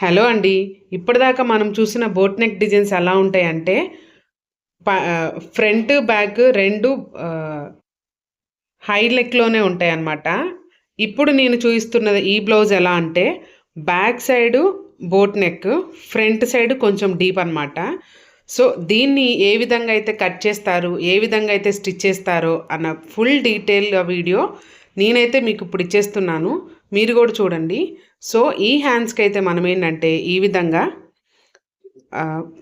Hello అండి. ఇప్పటిదాకా మనం చూసిన బోట్ నెక్ డిజైన్స్ ఎలా ఉంటాయంటే ప- ఫ్రంట్ బ్యాక్ రెండు హై నెక్లోనే ఉంటాయి అన్నమాట ఇప్పుడు నేను చూపిస్తున్నది ఈ బ్లౌజ్ ఎలా అంటే back side boat neck front side కొంచెం డీప్ అనమాట సో దీన్ని ఏ విధంగా అయితే కట్ చేస్తారు ఏ విధంగా అయితే స్టిచ్ చేస్తారో అన్న ఫుల్ డీటెయిల్ వీడియో నేనైతే మీకు ఇప్పుడు ఇచ్చేస్తున్నాను. మీరు కూడా చూడండి. సో ఈ హ్యాండ్స్కి అయితే మనం ఏంటంటే ఈ విధంగా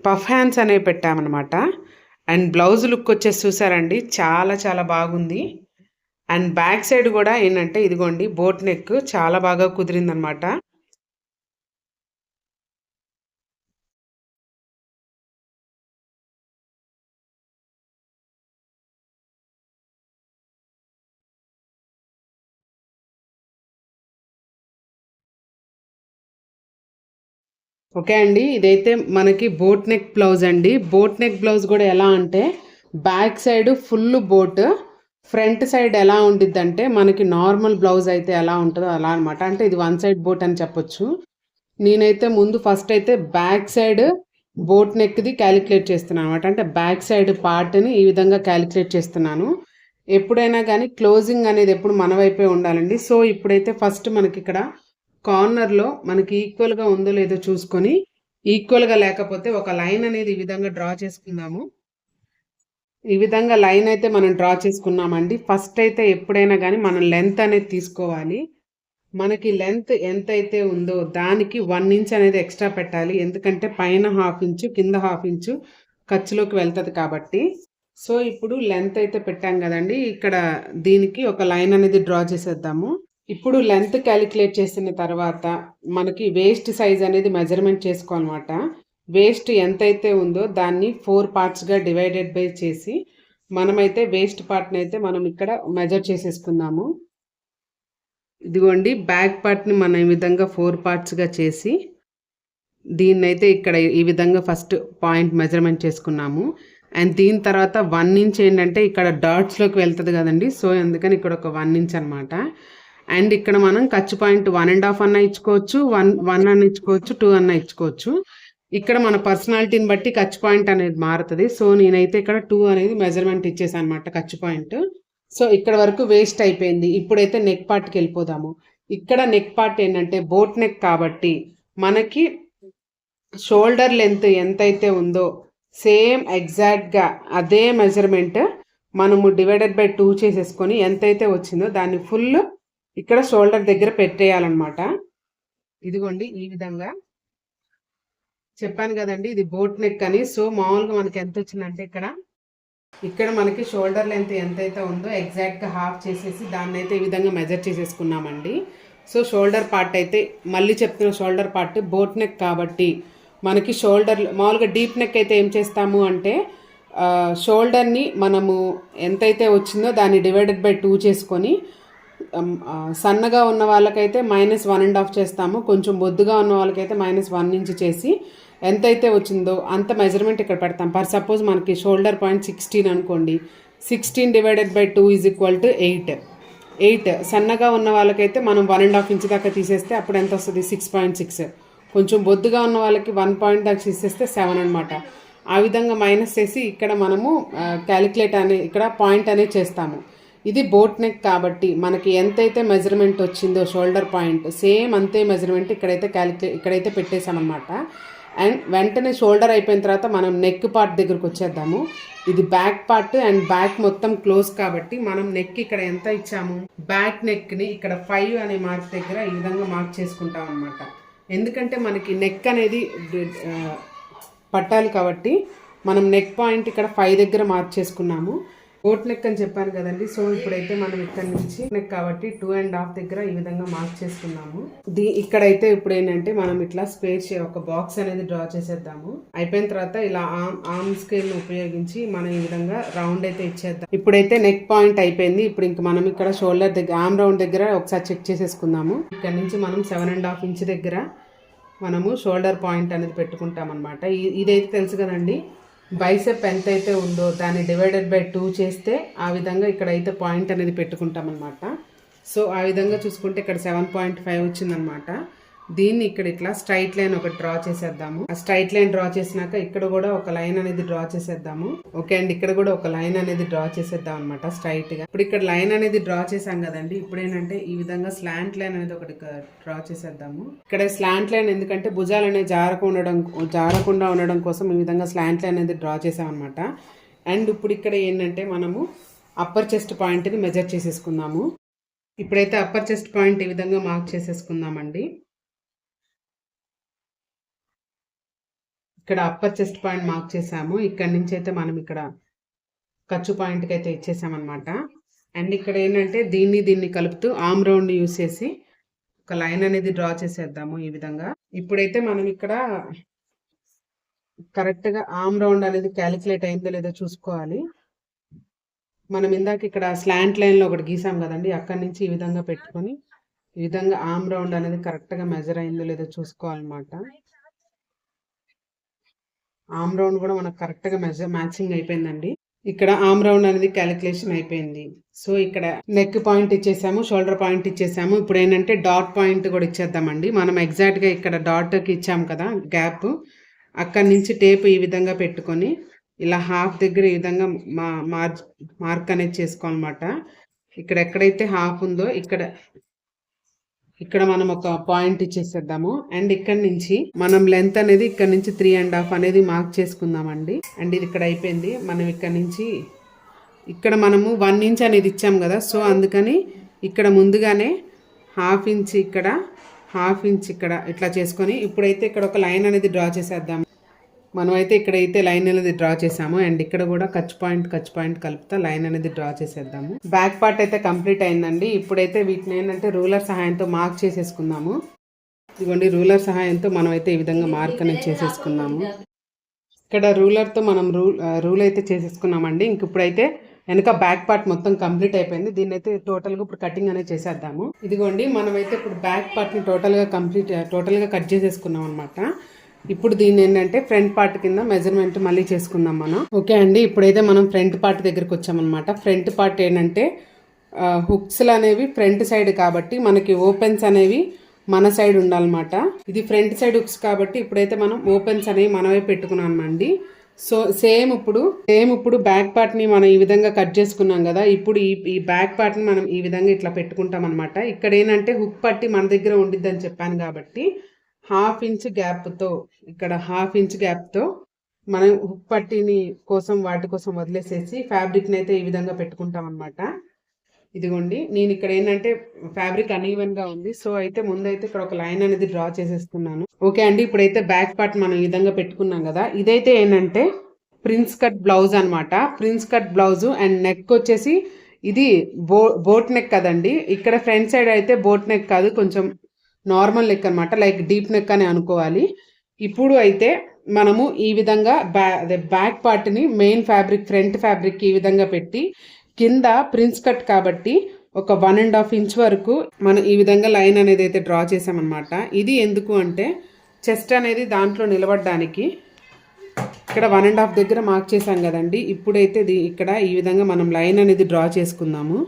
పఫ్ హ్యాండ్స్ అనేవి పెట్టామన్నమాట. అండ్ బ్లౌజ్ లుక్ వచ్చేసి చూసారండి చాలా చాలా బాగుంది. అండ్ బ్యాక్ సైడ్ కూడా ఏంటంటే ఇదిగోండి బోట్ నెక్ చాలా బాగా కుదిరిందనమాట ఓకే అండి ఇదైతే మనకి బోట్ నెక్ బ్లౌజ్ అండి. బోట్ నెక్ బ్లౌజ్ కూడా ఎలా అంటే back side full boat front side ఎలా ఉండిద్దంటే మనకి నార్మల్ బ్లౌజ్ అయితే ఎలా ఉంటుందో అలా అనమాట అంటే ఇది వన్ సైడ్ బోట్ అని చెప్పొచ్చు. నేనైతే ముందు ఫస్ట్ అయితే బ్యాక్ సైడ్ బోట్ నెక్ది క్యాలిక్యులేట్ చేస్తున్నాను అనమాట అంటే బ్యాక్ సైడ్ పార్ట్ని ఈ విధంగా క్యాలిక్యులేట్ చేస్తున్నాను. ఎప్పుడైనా కానీ క్లోజింగ్ అనేది ఎప్పుడు మన వైపే ఉండాలండి. సో ఇప్పుడైతే ఫస్ట్ మనకి ఇక్కడ కార్నర్లో మనకి ఈక్వల్గా ఉందో లేదో చూసుకొని ఈక్వల్గా లేకపోతే ఒక లైన్ అనేది ఈ విధంగా డ్రా చేసుకుందాము. ఈ విధంగా లైన్ అయితే మనం డ్రా చేసుకున్నామండి. ఫస్ట్ అయితే ఎప్పుడైనా కానీ మనం లెంత్ అనేది తీసుకోవాలి. మనకి లెంత్ ఎంత అయితే ఉందో దానికి వన్ ఇంచ్ అనేది ఎక్స్ట్రా పెట్టాలి. ఎందుకంటే పైన హాఫ్ ఇంచు కింద హాఫ్ ఇంచు ఖర్చులోకి వెళ్తుంది కాబట్టి. సో ఇప్పుడు లెంత్ అయితే పెట్టాం కదండి. ఇక్కడ దీనికి ఒక లైన్ అనేది డ్రా చేసేద్దాము. ఇప్పుడు లెంత్ క్యాలిక్యులేట్ చేసిన తర్వాత మనకి వేస్ట్ సైజ్ అనేది మెజర్మెంట్ చేసుకోవాలన్నమాట. వేస్ట్ ఎంతైతే ఉందో దాన్ని ఫోర్ పార్ట్స్గా డివైడెడ్ బై చేసి మనమైతే వేస్ట్ పార్ట్ని అయితే మనం ఇక్కడ మెజర్ చేసేసుకుందాము. ఇదిగోండి బ్యాక్ పార్ట్ని మనం ఈ విధంగా ఫోర్ పార్ట్స్గా చేసి దీన్నైతే ఇక్కడ ఈ విధంగా ఫస్ట్ పాయింట్ మెజర్మెంట్ చేసుకున్నాము. అండ్ దీని తర్వాత వన్ ఇంచ్ ఏంటంటే ఇక్కడ డాట్స్లోకి వెళ్తుంది కదండి సో అందుకని ఇక్కడ ఒక వన్ ఇంచ్ అనమాట అండ్ ఇక్కడ మనం ఖర్చు పాయింట్ వన్ అండ్ హాఫ్ అన్న ఇచ్చుకోవచ్చు వన్ వన్ అన్న ఇచ్చుకోవచ్చు టూ అన్న ఇచ్చుకోవచ్చు. ఇక్కడ మన పర్సనాలిటీని బట్టి ఖర్చు పాయింట్ అనేది మారుతుంది. సో నేనైతే ఇక్కడ టూ అనేది మెజర్మెంట్ ఇచ్చేసాను అనమాట ఖర్చు పాయింట్. సో ఇక్కడ వరకు వేస్ట్ అయిపోయింది. ఇప్పుడైతే నెక్ పార్ట్కి వెళ్ళిపోదాము. ఇక్కడ నెక్ పార్ట్ ఏంటంటే బోట్ నెక్ కాబట్టి మనకి షోల్డర్ లెంత్ ఎంతైతే ఉందో సేమ్ ఎగ్జాక్ట్గా అదే మెజర్మెంట్ మనము డివైడెడ్ బై టూ చేసేసుకొని ఎంతైతే వచ్చిందో దాన్ని ఫుల్ ఇక్కడ షోల్డర్ దగ్గర పెట్టేయాలన్నమాట. ఇదిగోండి ఈ విధంగా. చెప్పాను కదండి ఇది బోట్ నెక్ అని. సో మామూలుగా మనకి ఎంత వచ్చిందంటే ఇక్కడ ఇక్కడ మనకి షోల్డర్ లెంత్ ఎంతైతే ఉందో ఎగ్జాక్ట్గా హాఫ్ చేసేసి దాన్ని అయితే ఈ విధంగా మెజర్ చేసేసుకున్నామండి. సో షోల్డర్ పార్ట్ అయితే మళ్ళీ చెప్తున్న షోల్డర్ పార్ట్ బోట్ నెక్ కాబట్టి మనకి షోల్డర్ మామూలుగా డీప్ నెక్ అయితే ఏం చేస్తాము అంటే షోల్డర్ని మనము ఎంతైతే వచ్చిందో దాన్ని డివైడెడ్ బై టూ చేసుకొని Um, సన్నగా ఉన్న వాళ్ళకైతే మైనస్ వన్ అండ్ హాఫ్ చేస్తాము. కొంచెం బొద్దుగా ఉన్న వాళ్ళకైతే మైనస్ వన్ నుంచి చేసి ఎంతైతే వచ్చిందో అంత మెజర్మెంట్ ఇక్కడ పెడతాం. పర్ సపోజ్ మనకి షోల్డర్ పాయింట్ సిక్స్టీన్ అనుకోండి. Sixteen divided by two is equal to eight eight సన్నగా ఉన్న వాళ్ళకైతే మనం వన్ అండ్ హాఫ్ ఇంచ్ దాకా తీసేస్తే అప్పుడు ఎంత వస్తుంది? సిక్స్ పాయింట్ సిక్స్ కొంచెం బొద్దుగా ఉన్న వాళ్ళకి వన్ పాయింట్ దాకా తీసేస్తే సెవెన్ అనమాట ఆ విధంగా మైనస్ చేసి ఇక్కడ మనము క్యాలిక్యులేట్ అనే ఇక్కడ పాయింట్ అనేది చేస్తాము. ఇది బోట్ నెక్ కాబట్టి మనకి ఎంతైతే మెజర్మెంట్ వచ్చిందో షోల్డర్ పాయింట్ సేమ్ అంతే మెజర్మెంట్ ఇక్కడైతే క్యాలిక్యులే ఇక్కడైతే పెట్టేశామన్నమాట. అండ్ వెంటనే షోల్డర్ అయిపోయిన తర్వాత మనం నెక్ పార్ట్ దగ్గరకు వచ్చేద్దాము. ఇది బ్యాక్ పార్ట్ అండ్ బ్యాక్ మొత్తం క్లోజ్ కాబట్టి మనం నెక్ ఇక్కడ ఎంత ఇచ్చాము? బ్యాక్ నెక్ని ఇక్కడ ఫైవ్ అనే మార్క్ దగ్గర ఈ విధంగా మార్క్ చేసుకుంటాం అనమాట ఎందుకంటే మనకి నెక్ అనేది పట్టాలి కాబట్టి మనం నెక్ పాయింట్ ఇక్కడ ఫైవ్ దగ్గర మార్క్ చేసుకున్నాము. కోట్ నెక్ అని చెప్పాను కదండి. సో ఇప్పుడైతే మనం ఇక్కడ నుంచి నెక్ కాబట్టి టూ అండ్ హాఫ్ దగ్గర ఈ విధంగా మార్క్ చేసుకున్నాము. దీ ఇక్కడైతే ఇప్పుడు ఏంటంటే మనం ఇట్లా స్పేస్ ఒక బాక్స్ అనేది డ్రా చేసేద్దాము. అయిపోయిన తర్వాత ఇలా ఆమ్ ఆమ్ స్కేల్ ఉపయోగించి మనం ఈ విధంగా రౌండ్ అయితే ఇచ్చేద్దాం. ఇప్పుడైతే నెక్ పాయింట్ అయిపోయింది. ఇప్పుడు ఇంక మనం ఇక్కడ షోల్డర్ దగ్గర ఆమ్ రౌండ్ దగ్గర ఒకసారి చెక్ చేసేసుకుందాము. ఇక్కడ నుంచి మనం సెవెన్ అండ్ హాఫ్ ఇంచ్ దగ్గర మనము షోల్డర్ పాయింట్ అనేది పెట్టుకుంటాం అనమాట ఇదైతే తెలుసు కదండి. బైసెప్ ఎంత అయితే ఉందో దాన్ని డివైడెడ్ బై టూ చేస్తే ఆ విధంగా ఇక్కడైతే పాయింట్ అనేది పెట్టుకుంటాం అనమాట సో ఆ విధంగా చూసుకుంటే ఇక్కడ సెవెన్ పాయింట్ ఫైవ్ వచ్చిందనమాట దీన్ని ఇక్కడ ఇట్లా స్ట్రైట్ లైన్ ఒకటి డ్రా చేసేద్దాము. ఆ స్ట్రైట్ లైన్ డ్రా చేసినాక ఇక్కడ కూడా ఒక లైన్ అనేది డ్రా చేసేద్దాము. ఓకే అండి ఇక్కడ కూడా ఒక లైన్ అనేది డ్రా చేసేద్దాం అనమాట స్ట్రైట్గా. ఇప్పుడు ఇక్కడ లైన్ అనేది డ్రా చేసాం కదండి ఇప్పుడు ఏంటంటే ఈ విధంగా స్లాంట్ లైన్ అనేది ఒకటి డ్రా చేసేద్దాము. ఇక్కడ స్లాంట్ లైన్ ఎందుకంటే భుజాలు అనేది జారకుండా ఉండడం జారకుండా ఉండడం కోసం ఈ విధంగా స్లాంట్ లైన్ అనేది డ్రా చేసాం అనమాట అండ్ ఇప్పుడు ఇక్కడ ఏంటంటే మనము అప్పర్ చెస్ట్ పాయింట్ని మెజర్ చేసేసుకుందాము. ఇప్పుడైతే అప్పర్ చెస్ట్ పాయింట్ ఈ విధంగా మార్క్ చేసేసుకుందామండి. ఇక్కడ అప్పర్ చెస్ట్ పాయింట్ మార్క్ చేసాము ఇక్కడ నుంచి అయితే మనం ఇక్కడ ఖర్చు పాయింట్కి అయితే ఇచ్చేసామన్నమాట. అండ్ ఇక్కడ ఏంటంటే దీన్ని దీన్ని కలుపుతూ ఆమ్ రౌండ్ యూస్ చేసి ఒక లైన్ అనేది డ్రా చేసేద్దాము ఈ విధంగా. ఇప్పుడైతే మనం ఇక్కడ కరెక్ట్గా ఆమ్ రౌండ్ అనేది క్యాలిక్యులేట్ అయిందో లేదో చూసుకోవాలి. మనం ఇందాక ఇక్కడ స్లాంట్ లైన్లో ఒకటి గీసాం కదండి అక్కడి నుంచి ఈ విధంగా పెట్టుకొని ఈ విధంగా ఆమ్ రౌండ్ అనేది కరెక్ట్గా మెజర్ అయిందో లేదో చూసుకోవాలన్నమాట. ఆమ్ రౌండ్ కూడా మనకు కరెక్ట్గా మెజర్ మ్యాచింగ్ అయిపోయిందండి. ఇక్కడ ఆమ్ రౌండ్ అనేది క్యాలిక్యులేషన్ అయిపోయింది. సో ఇక్కడ నెక్ పాయింట్ ఇచ్చేసాము షోల్డర్ పాయింట్ ఇచ్చేసాము. ఇప్పుడు ఏంటంటే డాట్ పాయింట్ కూడా ఇచ్చేద్దామండి. మనం ఎగ్జాక్ట్గా ఇక్కడ డాట్కి ఇచ్చాము కదా గ్యాప్. అక్కడి నుంచి టేప్ ఈ విధంగా పెట్టుకొని ఇలా హాఫ్ దగ్గర ఈ విధంగా మా మార్క్ మార్క్ అనేది చేసుకోవాలన్నమాట. ఇక్కడ ఎక్కడైతే హాఫ్ ఉందో ఇక్కడ ఇక్కడ మనం ఒక పాయింట్ ఇచ్చేసేద్దాము. అండ్ ఇక్కడ నుంచి మనం లెంత్ అనేది ఇక్కడ నుంచి త్రీ అండ్ హాఫ్ అనేది మార్క్ చేసుకుందామండి. అండ్ ఇది ఇక్కడ అయిపోయింది. మనం ఇక్కడ నుంచి ఇక్కడ మనము వన్ ఇంచ్ అనేది ఇచ్చాం కదా. సో అందుకని ఇక్కడ ముందుగానే హాఫ్ ఇంచ్ ఇక్కడ హాఫ్ ఇంచ్ ఇక్కడ ఇట్లా చేసుకొని ఇప్పుడైతే ఇక్కడ ఒక లైన్ అనేది డ్రా చేసేద్దాం. మనమైతే ఇక్కడైతే లైన్ అనేది డ్రా చేసాము. అండ్ ఇక్కడ కూడా కచ్ పాయింట్ కచ్ పాయింట్ కలుపుతా లైన్ అనేది డ్రా చేసేద్దాము. బ్యాక్ పార్ట్ అయితే కంప్లీట్ అయిందండి. ఇప్పుడైతే వీటిని ఏంటంటే రూలర్ సహాయంతో మార్క్ చేసేసుకుందాము. ఇదిగోండి రూలర్ సహాయంతో మనం అయితే ఈ విధంగా మార్క్ అనేది చేసేసుకున్నాము. ఇక్కడ రూలర్తో మనం రూల్ రూల్ అయితే చేసేసుకున్నామండి. ఇంక ఇప్పుడైతే వెనక బ్యాక్ పార్ట్ మొత్తం కంప్లీట్ అయిపోయింది. దీన్ని అయితే టోటల్గా ఇప్పుడు కటింగ్ అనేది చేసేద్దాము. ఇదిగోండి మనమైతే ఇప్పుడు బ్యాక్ పార్ట్ని టోటల్గా కంప్లీట్ టోటల్గా కట్ చేసేసుకున్నాం అనమాట ఇప్పుడు దీన్ని ఏంటంటే ఫ్రంట్ పార్ట్ కింద మెజర్మెంట్ మళ్ళీ చేసుకుందాం మనం. ఓకే అండి ఇప్పుడైతే మనం ఫ్రంట్ పార్ట్ దగ్గరికి వచ్చామన్నమాట. ఫ్రంట్ పార్ట్ ఏంటంటే హుక్స్లు అనేవి ఫ్రంట్ సైడ్ కాబట్టి మనకి ఓపెన్స్ అనేవి మన సైడ్ ఉండాలన్నమాట. ఇది ఫ్రంట్ సైడ్ హుక్స్ కాబట్టి ఇప్పుడైతే మనం ఓపెన్స్ అనేవి మనమే పెట్టుకున్నామండి సో సేమ్ ఇప్పుడు సేమ్ ఇప్పుడు బ్యాక్ పార్ట్ని మనం ఈ విధంగా కట్ చేసుకున్నాం కదా ఇప్పుడు ఈ ఈ బ్యాక్ పార్ట్ని మనం ఈ విధంగా ఇట్లా పెట్టుకుంటాం అనమాట ఇక్కడ ఏంటంటే హుక్ పట్టి మన దగ్గర ఉండిద్దని చెప్పాను కాబట్టి హాఫ్ ఇంచ్ గ్యాప్తో ఇక్కడ హాఫ్ ఇంచ్ గ్యాప్తో మనం హుక్ పట్టిని కోసం వాటి కోసం వదిలేసేసి ఫ్యాబ్రిక్ని అయితే ఈ విధంగా పెట్టుకుంటాం అనమాట ఇదిగోండి నేను ఇక్కడ ఏంటంటే ఫ్యాబ్రిక్గా ఉంది. సో అయితే ముందైతే ఇక్కడ ఒక లైన్ అనేది డ్రా చేసేస్తున్నాను. ఓకే అండి ఇప్పుడైతే బ్యాక్ పార్ట్ మనం ఈ విధంగా పెట్టుకున్నాం కదా. ఇదైతే ఏంటంటే ప్రిన్స్ కట్ బ్లౌజ్ అనమాట prince cut blouse and neck వచ్చేసి ఇది బో బోట్ నెక్ కదండి. ఇక్కడ ఫ్రంట్ సైడ్ అయితే బోట్ నెక్ కాదు కొంచెం నార్మల్ నెక్ అనమాట లైక్ డీప్ నెక్ అని అనుకోవాలి. ఇప్పుడు అయితే మనము ఈ విధంగా బ్యా అదే బ్యాక్ పార్ట్ని మెయిన్ ఫ్యాబ్రిక్ ఫ్రంట్ ఫ్యాబ్రిక్ ఈ విధంగా పెట్టి కింద ప్రిన్స్ కట్ కాబట్టి ఒక వన్ అండ్ హాఫ్ ఇంచ్ వరకు మనం ఈ విధంగా లైన్ అనేది అయితే డ్రా చేసామన్నమాట. ఇది ఎందుకు అంటే చెస్ట్ అనేది దాంట్లో నిలబడడానికి ఇక్కడ వన్ అండ్ హాఫ్ దగ్గర మార్క్ చేసాం కదండి. ఇప్పుడైతే ఇక్కడ ఈ విధంగా మనం లైన్ అనేది డ్రా చేసుకుందాము.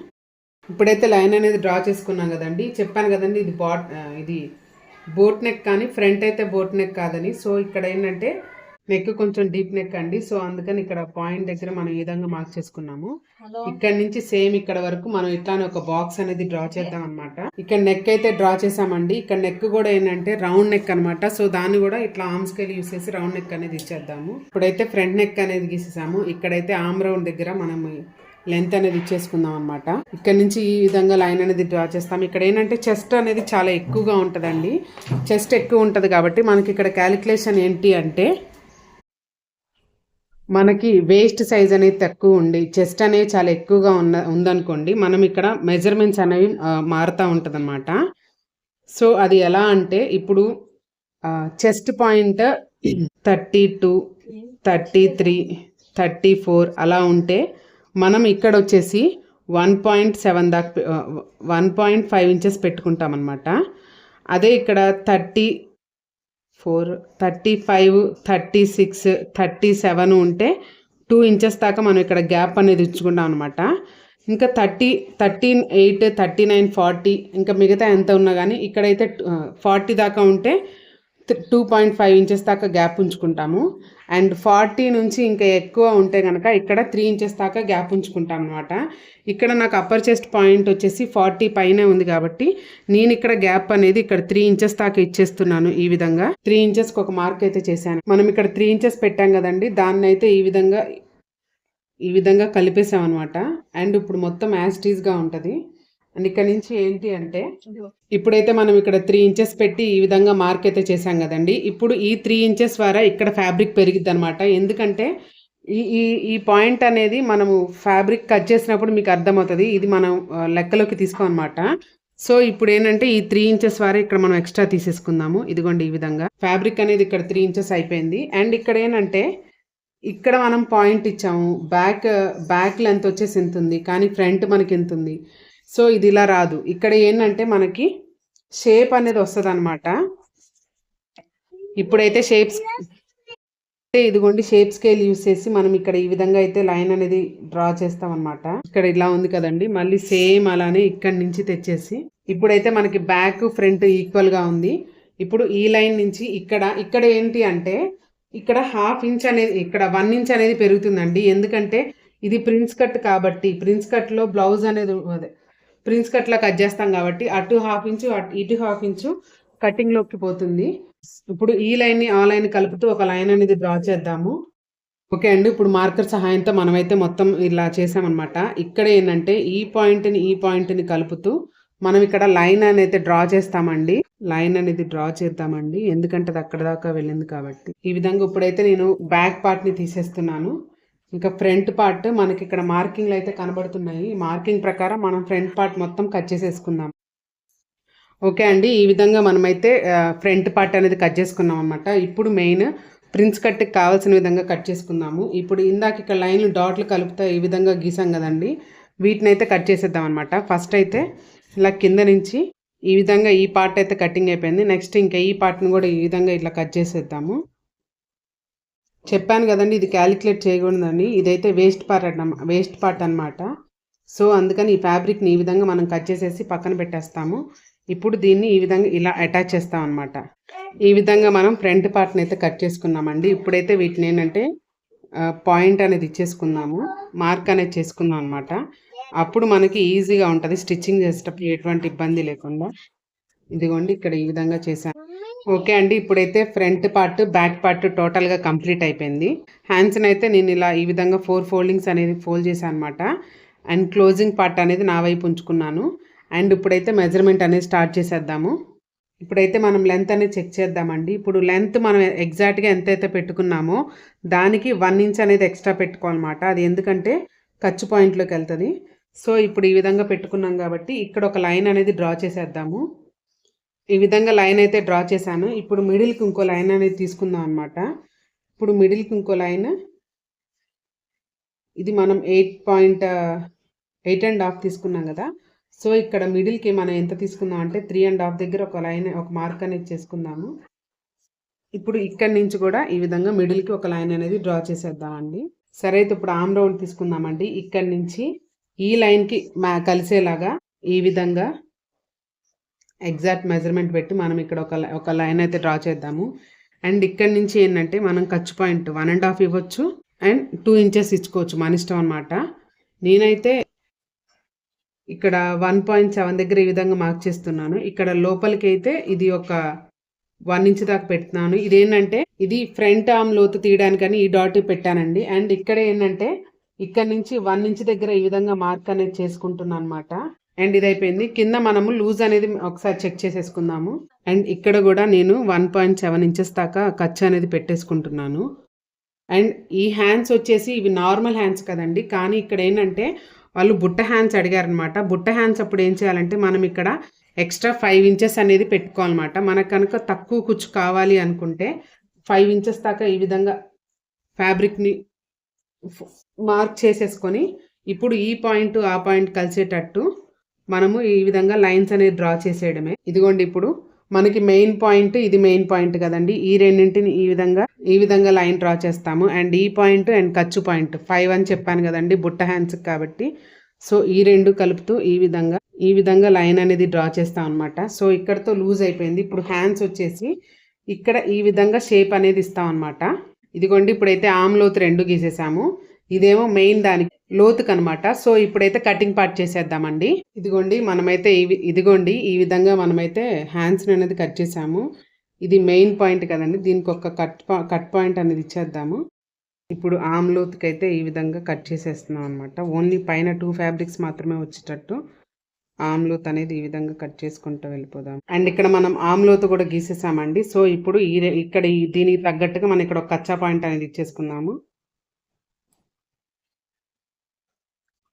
ఇప్పుడైతే లైన్ అనేది డ్రా చేసుకున్నాం కదండి. చెప్పాను కదండి ఇది బాట్ ఇది బోట్ నెక్ కానీ ఫ్రంట్ అయితే బోట్ నెక్ కాదని. సో ఇక్కడ ఏంటంటే నెక్ కొంచెం డీప్ నెక్ అండి. సో అందుకని ఇక్కడ పాయింట్ దగ్గర మనం ఈ విధంగా మార్క్ చేసుకున్నాము. ఇక్కడ నుంచి సేమ్ ఇక్కడ వరకు మనం ఇట్లానే ఒక బాక్స్ అనేది డ్రా చేద్దాం అనమాట ఇక్కడ నెక్ అయితే డ్రా చేసామండి. ఇక్కడ నెక్ కూడా ఏంటంటే రౌండ్ నెక్ అనమాట సో దాన్ని కూడా ఇట్లా ఆమ్ స్కేల్ యూస్ చేసి రౌండ్ నెక్ అనేది ఇచ్చేద్దాము. ఇప్పుడైతే ఫ్రంట్ నెక్ అనేది గీసేసాము. ఇక్కడైతే ఆమ్ రౌండ్ దగ్గర మనం లెంత్ అనేది ఇచ్చేసుకుందాం అనమాట ఇక్కడ నుంచి ఈ విధంగా లైన్ అనేది డ్రా చేస్తాం. ఇక్కడ ఏంటంటే చెస్ట్ అనేది చాలా ఎక్కువగా ఉంటుందండి. చెస్ట్ ఎక్కువ ఉంటుంది కాబట్టి మనకి ఇక్కడ క్యాలిక్యులేషన్ ఏంటి అంటే మనకి వేస్ట్ సైజ్ అనేది తక్కువ ఉండి చెస్ట్ అనేది చాలా ఎక్కువగా ఉన్న ఉందనుకోండి మనం ఇక్కడ మెజర్మెంట్స్ అనేవి మారుతూ ఉంటుందన్నమాట. సో అది ఎలా అంటే ఇప్పుడు chest point thirty two thirty three thirty four అలా ఉంటే మనం ఇక్కడ వచ్చేసి వన్ పాయింట్ సెవెన్ దాకా వన్ పాయింట్ ఫైవ్ ఇంచెస్ పెట్టుకుంటాం అనమాట అదే ఇక్కడ thirty four thirty five thirty six thirty seven ఉంటే టూ ఇంచెస్ దాకా మనం ఇక్కడ గ్యాప్ అనేది ఇచ్చుకుంటాం అనమాట ఇంకా thirty thirteen eight thirty nine forty ఇంకా మిగతా ఎంత ఉన్నా కానీ ఇక్కడైతే ఫార్టీ దాకా ఉంటే టూ పాయింట్ ఫైవ్ ఇంచెస్ దాకా గ్యాప్ ఉంచుకుంటాము. అండ్ ఫార్టీ నుంచి ఇంకా ఎక్కువ ఉంటే కనుక ఇక్కడ త్రీ ఇంచెస్ దాకా గ్యాప్ ఉంచుకుంటాం అనమాట ఇక్కడ నాకు అప్పర్ చెస్ట్ పాయింట్ వచ్చేసి ఫార్టీ పైనే ఉంది కాబట్టి నేను ఇక్కడ గ్యాప్ అనేది ఇక్కడ త్రీ ఇంచెస్ దాకా ఇచ్చేస్తున్నాను ఈ విధంగా. త్రీ ఇంచెస్కి ఒక మార్క్ అయితే చేశాను. మనం ఇక్కడ త్రీ ఇంచెస్ పెట్టాం కదండి దాన్ని అయితే ఈ విధంగా ఈ విధంగా కలిపేసాం అనమాట అండ్ ఇప్పుడు మొత్తం యాస్టీస్గా ఉంటుంది. అండ్ ఇక్కడ నుంచి ఏంటి అంటే ఇప్పుడైతే మనం ఇక్కడ త్రీ ఇంచెస్ పెట్టి ఈ విధంగా మార్క్ అయితే చేసాం కదండి. ఇప్పుడు ఈ త్రీ ఇంచెస్ ద్వారా ఇక్కడ ఫ్యాబ్రిక్ పెరిగిద్ది అనమాట ఎందుకంటే ఈ ఈ ఈ పాయింట్ అనేది మనము ఫ్యాబ్రిక్ కట్ చేసినప్పుడు మీకు అర్థమవుతుంది. ఇది మనం లెక్కలోకి తీసుకోమన్నమాట సో ఇప్పుడు ఏంటంటే ఈ త్రీ ఇంచెస్ వరకు ఇక్కడ మనం ఎక్స్ట్రా తీసేసుకుందాము. ఇదిగోండి ఈ విధంగా. ఫ్యాబ్రిక్ అనేది ఇక్కడ త్రీ ఇంచెస్ అయిపోయింది. అండ్ ఇక్కడ ఏంటంటే ఇక్కడ మనం పాయింట్ ఇచ్చాము. బ్యాక్ బ్యాక్ లెంత్ వచ్చేసి ఎంత ఉంది కానీ ఫ్రంట్ మనకి ఎంత ఉంది సో ఇది ఇలా రాదు. ఇక్కడ ఏంటంటే మనకి షేప్ అనేది వస్తుంది అనమాట ఇప్పుడైతే షేప్స్ ఇదిగోండి షేప్ స్కేల్ యూస్ చేసి మనం ఇక్కడ ఈ విధంగా అయితే లైన్ అనేది డ్రా చేస్తాం అనమాట ఇక్కడ ఇలా ఉంది కదండి మళ్ళీ సేమ్ అలానే ఇక్కడ నుంచి తెచ్చేసి. ఇప్పుడైతే మనకి బ్యాక్ ఫ్రంట్ ఈక్వల్గా ఉంది. ఇప్పుడు ఈ లైన్ నుంచి ఇక్కడ ఇక్కడ ఏంటి అంటే ఇక్కడ హాఫ్ ఇంచ్ అనేది ఇక్కడ వన్ ఇంచ్ అనేది పెరుగుతుందండి. ఎందుకంటే ఇది ప్రిన్స్ కట్ కాబట్టి ప్రిన్స్ కట్లో బ్లౌజ్ అనేది అదే ప్రిన్స్ కట్ లా కట్ చేస్తాం కాబట్టి అటు హాఫ్ ఇంచు అటు ఇటు హాఫ్ ఇంచు కటింగ్లోకి పోతుంది. ఇప్పుడు ఈ లైన్ని ఆ లైన్ కలుపుతూ ఒక లైన్ అనేది డ్రా చేద్దాము. ఓకే అండి ఇప్పుడు మార్కర్ సహాయంతో మనమైతే మొత్తం ఇలా చేసామన్నమాట. ఇక్కడ ఏంటంటే ఈ పాయింట్ని ఈ పాయింట్ని కలుపుతూ మనం ఇక్కడ లైన్ అనేది డ్రా చేస్తామండి. లైన్ అనేది డ్రా చేద్దామండి. ఎందుకంటే అది అక్కడ దాకా వెళ్ళింది కాబట్టి. ఈ విధంగా ఇప్పుడైతే నేను బ్యాక్ పార్ట్ని తీసేస్తున్నాను. ఇంకా ఫ్రంట్ పార్ట్ మనకి ఇక్కడ మార్కింగ్లు అయితే కనబడుతున్నాయి. ఈ మార్కింగ్ ప్రకారం మనం ఫ్రంట్ పార్ట్ మొత్తం కట్ చేసేసుకుందాం. ఓకే అండి ఈ విధంగా మనమైతే ఫ్రంట్ పార్ట్ అనేది కట్ చేసుకున్నాం అనమాట ఇప్పుడు మెయిన్ ప్రిన్స్ కట్కి కావాల్సిన విధంగా కట్ చేసుకుందాము. ఇప్పుడు ఇందాక ఇక్కడ లైన్లు డాట్లు కలుపుతా ఈ విధంగా గీసాం కదండి. వీటిని అయితే కట్ చేసేద్దాం అనమాట ఫస్ట్ అయితే ఇలా కింద నుంచి ఈ విధంగా ఈ పార్ట్ అయితే కటింగ్ అయిపోయింది. నెక్స్ట్ ఇంకా ఈ పార్ట్ని కూడా ఈ విధంగా ఇట్లా కట్ చేసేద్దాము. చెప్పాను కదండి ఇది క్యాలిక్యులేట్ చేయకూడదని. ఇదైతే వేస్ట్ పార్ట్ వేస్ట్ పార్ట్ అనమాట సో అందుకని ఈ ఫ్యాబ్రిక్ని ఈ విధంగా మనం కట్ చేసేసి పక్కన పెట్టేస్తాము. ఇప్పుడు దీన్ని ఈ విధంగా ఇలా అటాచ్ చేస్తాం అనమాట ఈ విధంగా మనం ఫ్రంట్ పార్ట్ని అయితే కట్ చేసుకున్నామండి. ఇప్పుడైతే వీటిని ఏంటంటే పాయింట్ అనేది ఇచ్చేసుకుందాము. మార్క్ అనేది చేసుకుందాం అనమాట అప్పుడు మనకి ఈజీగా ఉంటుంది. స్టిచ్చింగ్ చేసేటప్పుడు ఎటువంటి ఇబ్బంది లేకుండా. ఇదిగోండి ఇక్కడ ఈ విధంగా చేశాను. ఓకే అండి ఇప్పుడైతే ఫ్రంట్ పార్ట్ బ్యాక్ పార్ట్ టోటల్గా కంప్లీట్ అయిపోయింది. హ్యాండ్స్ని అయితే నేను ఇలా ఈ విధంగా ఫోర్ ఫోల్డింగ్స్ అనేది ఫోల్డ్ చేశాను అనమాట అండ్ క్లోజింగ్ పార్ట్ అనేది నా వైపు ఉంచుకున్నాను. అండ్ ఇప్పుడైతే మెజర్మెంట్ అనేది స్టార్ట్ చేసేద్దాము. ఇప్పుడైతే మనం లెంత్ అనేది చెక్ చేద్దామండి. ఇప్పుడు లెంత్ మనం ఎగ్జాక్ట్గా ఎంతైతే పెట్టుకున్నామో దానికి వన్ ఇంచ్ అనేది ఎక్స్ట్రా పెట్టుకోవాలన్నమాట. అది ఎందుకంటే ఖర్చు పాయింట్లోకి వెళ్తుంది. సో ఇప్పుడు ఈ విధంగా పెట్టుకున్నాం కాబట్టి ఇక్కడ ఒక లైన్ అనేది డ్రా చేసేద్దాము. ఈ విధంగా లైన్ అయితే డ్రా చేశాను. ఇప్పుడు మిడిల్కి ఇంకో లైన్ అనేది తీసుకుందాం అనమాట ఇప్పుడు మిడిల్కి ఇంకో లైన్. ఇది మనం eight point eight and half తీసుకున్నాం కదా. సో ఇక్కడ మిడిల్కి మనం ఎంత తీసుకుందాం అంటే త్రీ అండ్ హాఫ్ దగ్గర ఒక లైన్ ఒక మార్క్ అనేది చేసుకుందాము. ఇప్పుడు ఇక్కడి నుంచి కూడా ఈ విధంగా మిడిల్కి ఒక లైన్ అనేది డ్రా చేసేద్దామండి. సరే అయితే ఇప్పుడు ఆమ్ రౌండ్ తీసుకుందామండి. ఇక్కడి నుంచి ఈ లైన్కి మా కలిసేలాగా ఈ విధంగా ఎగ్జాక్ట్ మెజర్మెంట్ పెట్టి మనం ఇక్కడ ఒక లై- ఒక లైన్ అయితే డ్రా చేద్దాము. అండ్ ఇక్కడ నుంచి ఏంటంటే మనం ఖర్చు పాయింట్ వన్ అండ్ హాఫ్ ఇవ్వచ్చు అండ్ టూ ఇంచెస్ ఇచ్చుకోవచ్చు మన ఇష్టం అనమాట నేనైతే ఇక్కడ వన్ పాయింట్ సెవెన్ దగ్గర ఈ విధంగా మార్క్ చేస్తున్నాను. ఇక్కడ లోపలికి అయితే ఇది ఒక వన్ ఇంచ్ దాకా పెడుతున్నాను. ఇదేంటంటే ఇది ఫ్రంట్ ఆర్మ్ లోతు తీయడానికని ఈ డాట్ పెట్టానండి. అండ్ ఇక్కడ ఏంటంటే ఇక్కడ నుంచి వన్ ఇంచ్ దగ్గర ఈ విధంగా మార్క్ అనేది చేసుకుంటున్నాను అనమాట అండ్ ఇది అయిపోయింది కింద మనము లూజ్ అనేది ఒకసారి చెక్ చేసేసుకుందాము. అండ్ ఇక్కడ కూడా నేను వన్ పాయింట్ సెవెన్ ఇంచెస్ దాకా ఖర్చు అనేది పెట్టేసుకుంటున్నాను. అండ్ ఈ హ్యాండ్స్ వచ్చేసి ఇవి నార్మల్ హ్యాండ్స్ కదండి. కానీ ఇక్కడ ఏంటంటే వాళ్ళు బుట్ట హ్యాండ్స్ అడిగారనమాట బుట్ట హ్యాండ్స్ అప్పుడు ఏం చేయాలంటే మనం ఇక్కడ ఎక్స్ట్రా ఫైవ్ ఇంచెస్ అనేది పెట్టుకోవాలన్నమాట. మనకు కనుక తక్కువ కుచ్చు కావాలి అనుకుంటే ఫైవ్ ఇంచెస్ దాకా ఈ విధంగా ఫ్యాబ్రిక్ని మార్క్ చేసేసుకొని ఇప్పుడు ఈ పాయింట్ ఆ పాయింట్ కలిసేటట్టు మనము ఈ విధంగా లైన్స్ అనేది డ్రా చేసేయడమే. ఇదిగోండి ఇప్పుడు మనకి మెయిన్ పాయింట్ ఇది మెయిన్ పాయింట్ కదండి. ఈ రెండింటిని ఈ విధంగా ఈ విధంగా లైన్ డ్రా చేస్తాము. అండ్ ఈ పాయింట్ అండ్ ఖర్చు పాయింట్. ఫైవ్ అని చెప్పాను కదండి బుట్ట హ్యాండ్స్ కాబట్టి. సో ఈ రెండు కలుపుతూ ఈ విధంగా ఈ విధంగా లైన్ అనేది డ్రా చేస్తాం అనమాట సో ఇక్కడతో లూజ్ అయిపోయింది. ఇప్పుడు హ్యాండ్స్ వచ్చేసి ఇక్కడ ఈ విధంగా షేప్ అనేది ఇస్తాం అనమాట ఇదిగోండి ఇప్పుడైతే ఆమ్లోతు రెండు గీసేసాము. ఇదేమో మెయిన్ దానికి లోతుకనమాట. సో ఇప్పుడైతే కటింగ్ పార్ట్ చేసేద్దామండి. ఇదిగోండి మనమైతే ఇవి ఇదిగోండి ఈ విధంగా మనమైతే హ్యాండ్స్ని అనేది కట్ చేసాము. ఇది మెయిన్ పాయింట్ కదండి దీనికి ఒక కట్ కట్ పాయింట్ అనేది ఇచ్చేద్దాము. ఇప్పుడు ఆమ్ లోతుకైతే అయితే ఈ విధంగా కట్ చేసేస్తున్నాం అనమాట ఓన్లీ పైన టూ ఫ్యాబ్రిక్స్ మాత్రమే వచ్చేటట్టు ఆమ్లోత్ అనేది ఈ విధంగా కట్ చేసుకుంటూ వెళ్ళిపోదాం. అండ్ ఇక్కడ మనం ఆమ్లోత్ కూడా గీసేసామండి. సో ఇప్పుడు ఈ ఇక్కడ దీనికి తగ్గట్టుగా మనం ఇక్కడ ఒక కచ్చా పాయింట్ అనేది ఇచ్చేసుకుందాము.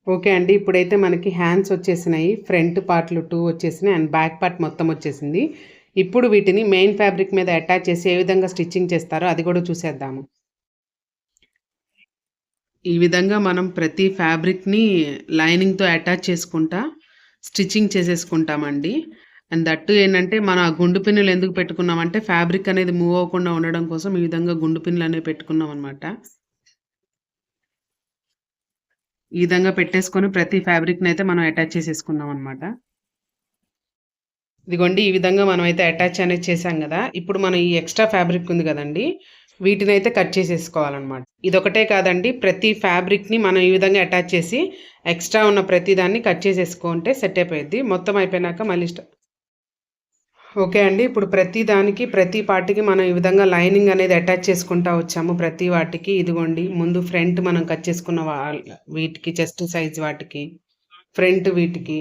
ఓకే అండి. ఇప్పుడైతే మనకి హ్యాండ్స్ వచ్చేసినాయి. ఫ్రంట్ పార్ట్లు టూ వచ్చేసినాయి అండ్ బ్యాక్ పార్ట్ మొత్తం వచ్చేసింది. ఇప్పుడు వీటిని మెయిన్ ఫ్యాబ్రిక్ మీద అటాచ్ చేసి ఏ విధంగా స్టిచ్చింగ్ చేస్తారో అది కూడా చూసేద్దాము. ఈ విధంగా మనం ప్రతి ఫ్యాబ్రిక్ని లైనింగ్తో అటాచ్ చేసుకుంటా స్టిచ్చింగ్ చేసేసుకుంటామండి. అండ్ దట్టు ఏంటంటే మన గుండు పిన్నులు ఎందుకు పెట్టుకున్నామంటే ఫ్యాబ్రిక్ అనేది మూవ్ అవ్వకుండా ఉండడం కోసం ఈ విధంగా గుండు పిన్నులు అనేవి పెట్టుకున్నాం అనమాట ఈ విధంగా పెట్టేసుకొని ప్రతి ఫ్యాబ్రిక్ని అయితే మనం అటాచ్ చేసేసుకున్నాం అనమాట ఇదిగోండి ఈ విధంగా మనం అయితే అటాచ్ అనేది చేసాం కదా. ఇప్పుడు మనం ఈ ఎక్స్ట్రా ఫ్యాబ్రిక్ ఉంది కదండి వీటిని అయితే కట్ చేసేసుకోవాలన్నమాట. ఇదొకటే కాదండి ప్రతి ఫ్యాబ్రిక్ని మనం ఈ విధంగా అటాచ్ చేసి ఎక్స్ట్రా ఉన్న ప్రతి దాన్ని కట్ చేసేసుకుంటే సెట్ అయిపోయింది మొత్తం అయిపోయినాక మళ్ళీ ఓకే అండి. ఇప్పుడు ప్రతి దానికి ప్రతి పార్టీకి మనం ఈ విధంగా లైనింగ్ అనేది అటాచ్ చేసుకుంటా వచ్చాము ప్రతి వాటికి. ఇదిగోండి ముందు ఫ్రంట్ మనం కట్ చేసుకున్న వీటికి చెస్ట్ సైజ్ వాటికి ఫ్రంట్ వీటికి.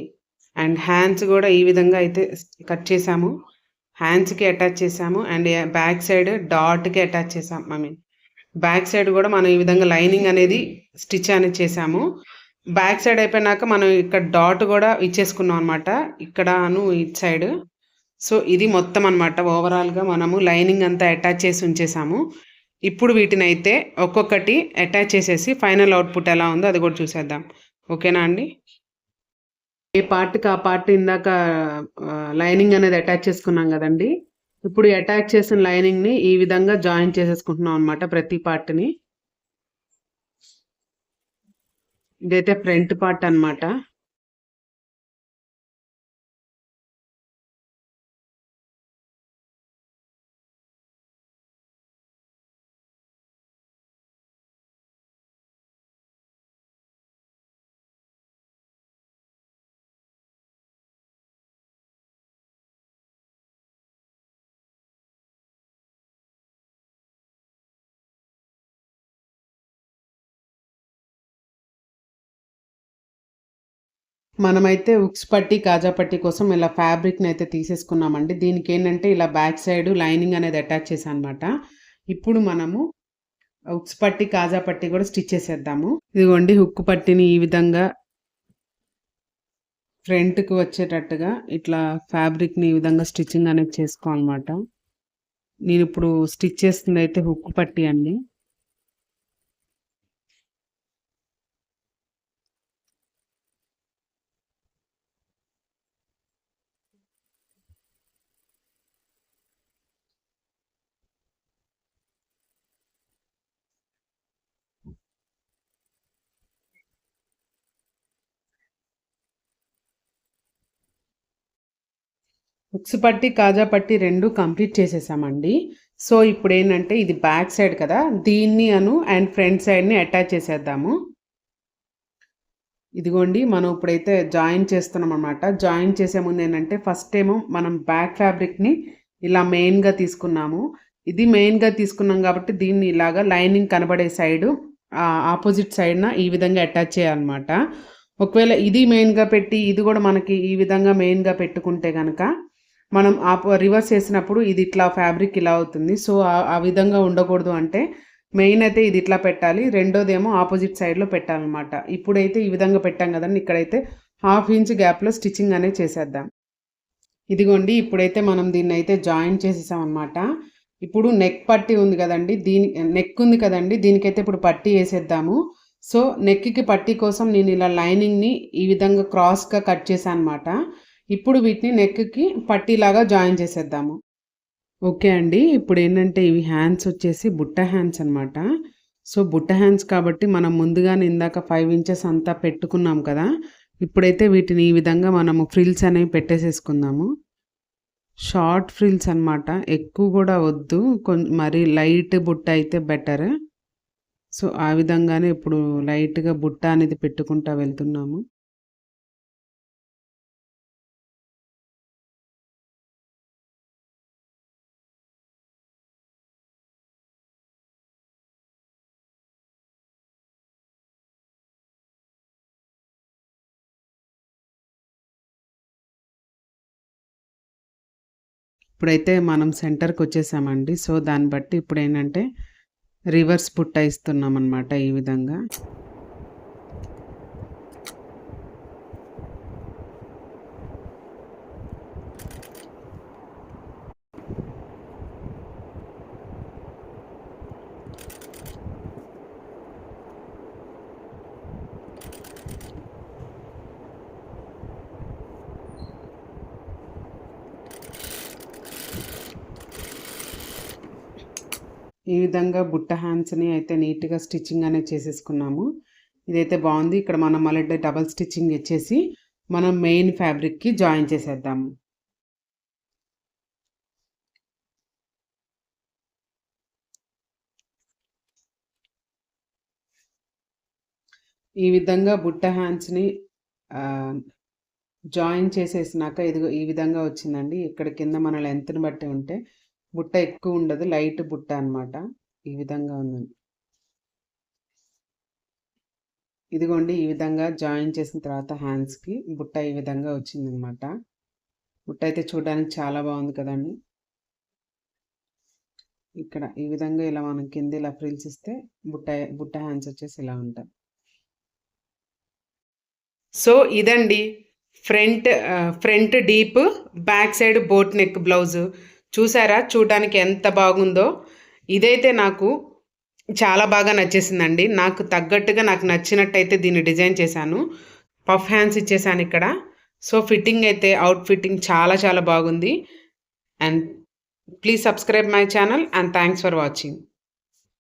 అండ్ హ్యాండ్స్ కూడా ఈ విధంగా అయితే కట్ చేసాము. హ్యాండ్స్కి అటాచ్ చేసాము. అండ్ బ్యాక్ సైడ్ డాట్కి అటాచ్ చేసాము ఐ మీన్. బ్యాక్ సైడ్ కూడా మనం ఈ విధంగా లైనింగ్ అనేది స్టిచ్ అనేది చేసాము. బ్యాక్ సైడ్ అయిపోయినాక మనం ఇక్కడ డాట్ కూడా ఇచ్చేసుకున్నాం అనమాట ఇక్కడను ఇట్ సైడ్. సో ఇది మొత్తం అనమాట ఓవరాల్గా మనము లైనింగ్ అంతా అటాచ్ చేసి ఉంచేసాము. ఇప్పుడు వీటిని అయితే ఒక్కొక్కటి అటాచ్ చేసేసి ఫైనల్ అవుట్పుట్ ఎలా ఉందో అది కూడా చూసేద్దాం. ఓకేనా అండి? ఏ పార్ట్కి ఆ పార్ట్ ఇందాక లైనింగ్ అనేది అటాచ్ చేసుకున్నాం కదండి. ఇప్పుడు అటాచ్ చేసిన లైనింగ్ని ఈ విధంగా జాయిన్ చేసేసుకుంటున్నాం అనమాట ప్రతి పార్ట్ని. ఇదైతే ఫ్రంట్ పార్ట్ అనమాట మనమైతే ఉక్స్ పట్టి కాజా పట్టి కోసం ఇలా ఫ్యాబ్రిక్ని అయితే తీసేసుకున్నామండి. దీనికి ఏంటంటే ఇలా బ్యాక్ సైడ్ లైనింగ్ అనేది అటాచ్ చేసాం అనమాట ఇప్పుడు మనము ఉక్స్ పట్టి కాజా పట్టి కూడా స్టిచ్ చేసేద్దాము. ఇదిగోండి హుక్ పట్టిని ఈ విధంగా ఫ్రంట్కి వచ్చేటట్టుగా ఇట్లా ఫ్యాబ్రిక్ని ఈ విధంగా స్టిచ్చింగ్ అనేది చేసుకోవాలన్నమాట. నేను ఇప్పుడు స్టిచ్ చేస్తుంది అయితే హుక్ పట్టి అండి. హుక్స్ పట్టి కాజా పట్టి రెండు కంప్లీట్ చేసేసామండి. సో ఇప్పుడు ఏంటంటే ఇది బ్యాక్ సైడ్ కదా దీన్ని అను అండ్ ఫ్రంట్ సైడ్ని అటాచ్ చేసేద్దాము. ఇదిగోండి మనం ఇప్పుడైతే జాయిన్ చేస్తున్నాం అనమాట జాయిన్ చేసే ముందు ఏంటంటే ఫస్ట్ ఏమో మనం బ్యాక్ ఫ్యాబ్రిక్ని ఇలా మెయిన్గా తీసుకున్నాము. ఇది మెయిన్గా తీసుకున్నాం కాబట్టి దీన్ని ఇలాగా లైనింగ్ కనబడే సైడు ఆపోజిట్ సైడ్న ఈ విధంగా అటాచ్ చేయాలన్నమాట. ఒకవేళ ఇది మెయిన్గా పెట్టి ఇది కూడా మనకి ఈ విధంగా మెయిన్గా పెట్టుకుంటే కనుక మనం ఆ రివర్స్ చేసినప్పుడు ఇది ఇట్లా ఫ్యాబ్రిక్ ఇలా అవుతుంది. సో ఆ విధంగా ఉండకూడదు అంటే మెయిన్ అయితే ఇది ఇట్లా పెట్టాలి. రెండోదేమో ఆపోజిట్ సైడ్లో పెట్టాలన్నమాట. ఇప్పుడైతే ఈ విధంగా పెట్టాం కదండి. ఇక్కడైతే హాఫ్ ఇంచ్ గ్యాప్లో స్టిచ్చింగ్ అనేది చేసేద్దాం. ఇదిగోండి ఇప్పుడైతే మనం దీన్ని అయితే జాయిన్ చేసేసామన్నమాట ఇప్పుడు నెక్ పట్టి ఉంది కదండి. దీని నెక్ ఉంది కదండి. దీనికైతే ఇప్పుడు పట్టి వేసేద్దాము. సో నెక్కి పట్టి కోసం నేను ఇలా లైనింగ్ని ఈ విధంగా క్రాస్గా కట్ చేశాను అనమాట ఇప్పుడు వీటిని నెక్కి పట్టీలాగా జాయిన్ చేసేద్దాము. ఓకే అండి. ఇప్పుడు ఏంటంటే ఇవి హ్యాండ్స్ వచ్చేసి బుట్ట హ్యాండ్స్ అనమాట సో బుట్ట హ్యాండ్స్ కాబట్టి మనం ముందుగానే ఇందాక ఫైవ్ ఇంచెస్ అంతా పెట్టుకున్నాం కదా. ఇప్పుడైతే వీటిని ఈ విధంగా మనము ఫ్రిల్స్ అనేవి పెట్టేసేసుకుందాము. షార్ట్ ఫ్రిల్స్ అనమాట ఎక్కువ కూడా వద్దు. కొంచెం మరి లైట్ బుట్ట అయితే బెటర్. సో ఆ విధంగానే ఇప్పుడు లైట్గా బుట్ట అనేది పెట్టుకుంటా వెళ్తున్నాము. ఇప్పుడైతే మనం సెంటర్కి వచ్చేసామండి. సో దాన్ని బట్టి ఇప్పుడు ఏంటంటే రివర్స్ పుట్ట ఇస్తున్నాం అనమాట ఈ విధంగా. ఈ విధంగా బుట్ట హ్యాండ్స్ని అయితే నీట్గా స్టిచ్చింగ్ అనేది చేసేసుకున్నాము. ఇదైతే బాగుంది. ఇక్కడ మనం మళ్ళీ డబల్ స్టిచ్చింగ్ ఇచ్చేసి మనం మెయిన్ ఫ్యాబ్రిక్కి జాయిన్ చేసేద్దాము ఈ విధంగా బుట్ట హ్యాండ్స్ని జాయిన్ చేసేసినాక ఇదిగో ఈ విధంగా వచ్చిందండి. ఇక్కడ కింద మన లెంత్ని బట్టి ఉంటే బుట్ట ఎక్కువ ఉండదు లైట్ బుట్ట అనమాట ఈ విధంగా ఉందండి. ఇదిగోండి ఈ విధంగా జాయిన్ చేసిన తర్వాత హ్యాండ్స్కి బుట్ట ఈ విధంగా వచ్చిందనమాట బుట్ట అయితే చూడడానికి చాలా బాగుంది కదండి. ఇక్కడ ఈ విధంగా ఇలా మనం కింద ఇలా ఫ్రిల్స్ ఇస్తే బుట్ట బుట్ట హ్యాండ్స్ వచ్చేసి ఇలా ఉంటాయి. సో ఇదండి. Front front deep back side boat neck blouse. చూసారా? చూడడానికి ఎంత బాగుందో. ఇదైతే నాకు చాలా బాగా నచ్చేసిందండి. నాకు తగ్గట్టుగా నాకు నచ్చినట్టయితే దీన్ని డిజైన్ చేశాను. పఫ్ హ్యాండ్స్ ఇచ్చేసాను ఇక్కడ. సో ఫిట్టింగ్ అయితే అవుట్ ఫిట్టింగ్ చాలా చాలా బాగుంది. And please subscribe my channel and thanks for watching.